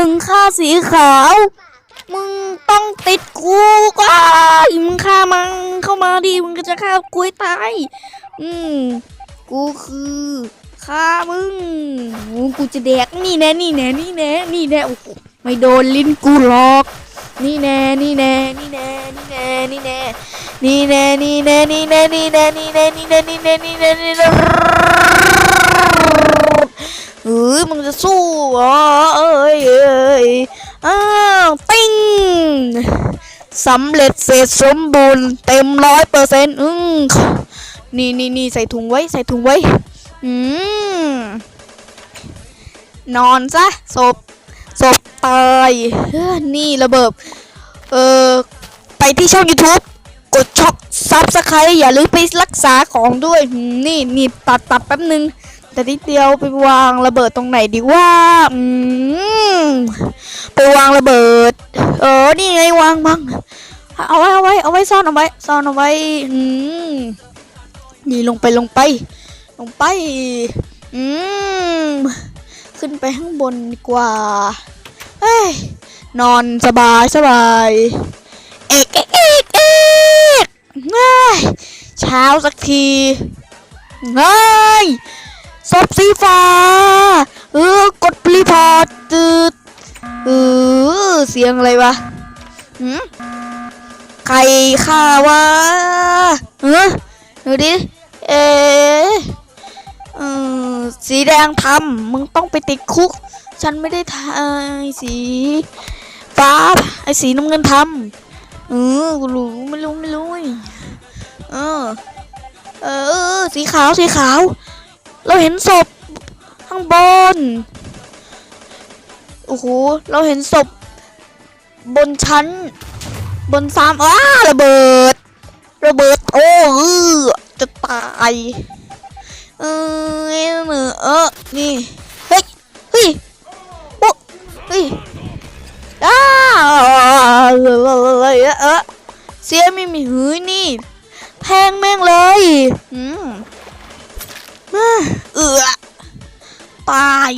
มึงฆ่าสีขาว มึงต้องติดคุกอ้ายมึงฆ่ามันเข้ามาดิมึงก็จะฆ่ากูให้ตายอืมกูคือฆ่ามึงโอ้กูจะแดกนี่แน่นี่แน่นี่แน่นี่แน่โอ้โหไม่โดนลิ้นกูหรอกนี่แน่นี่แน่นี่แน่นี่แน่นี่แน่นี่แน่นี่แน่นี่แน่นี่แน่นี่แน่นี่แน่นี่แน่นี่แน่นี่แน่ เฮ้ยมึงจะสู้เหรอเอ้ยเอ้ยอ้าวติ้งสำเร็จเสร็จสมบูรณ์เต็มร้อยเปอร์เซ็นต์อืมนี่นี่นี่ใส่ถุงไว้ใส่ถุงไว้ อืมนอนซะศพศพตายเฮ้อนี่ระเบิดเออไปที่ช่อง YouTube กดช็อกซับสไครต์อย่าลืมไปรักษาของด้วย นี่นี่ตัดตัดแป๊บนึง แต่นิดเดียวไปวางระเบิดตรงไหนดีว่าอืมไปวางระเบิด เออนี่ไงวางบ้างเอาไว้เอาไว้เอาไว้ซ่อนเอาไว้ซ่อนเอาไว้อืมนี่ลงไปลงไป ลงไป อืมขึ้นไปข้างบนดีกว่าเฮ้ยนอนสบายสบายเอกเอกเอกเอกเฮ้ยเช้าสักทีเฮ้ย ศพสีฟ้า เออกดรีพอร์ตตืดเออเสียงอะไรวะหืมใครฆ่าวะเออดูดิเอ๊ะเออสีแดงทำมึงต้องไปติดคุก ฉันไม่ได้ทำสีฟ้าไอ้สีน้ำเงินทำเออกูรู้ไม่รู้ไม่รู้เว้ยเออเออเออสีขาวสีขาว เราเห็นศพข้างบน โอ้โห เราเห็นศพ บนชั้น บนซ้ำอ้าระเบิด ระเบิด โอ้เออจะตาย เออเออเออนี่ เฮ้ย เฮ้ยโอ้เฮ้ยอ้าเออเออเสียไม่มีหือนี่แทงแม่งเลย อืม เออตาย